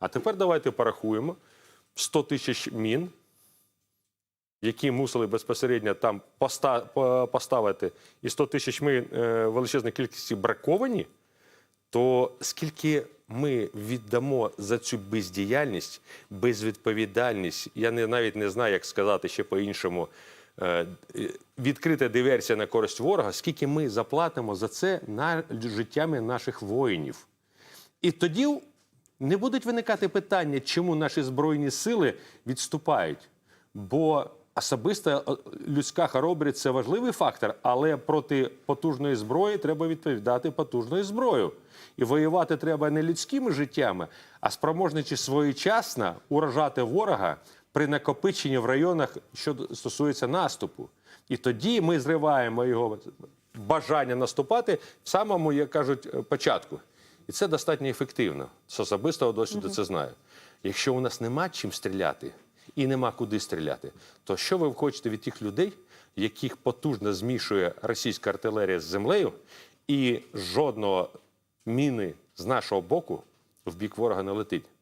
А тепер давайте порахуємо 100 тисяч мін, які мусили безпосередньо там поставити, і 100 тисяч мин е, величезна кількість браковані, то скільки ми віддамо за цю бездіяльність, безвідповідальність, я не, навіть не знаю, як сказати ще по-іншому, е, відкрита диверсія на користь ворога, скільки ми заплатимо за це життями наших воїнів. І тоді не будуть виникати питання, чому наші збройні сили відступають. Бо особиста е, людська хоробрість це важливий фактор, але проти потужної зброї треба відповідати потужною зброєю. І воювати треба не людськими життями, а спроможничі своєчасно уражати ворога при накопиченні в районах, що стосується наступу. І тоді ми зриваємо його бажання наступати в самому, як кажуть, е, початку. І це достатньо ефективно. З особистого досвіду це знаю. Якщо у нас нема чим стріляти і нема куди стріляти, то що ви хочете від тих людей, яких потужно змішує російська артилерія з землею, і жодного міни з нашого боку в бік ворога не летить?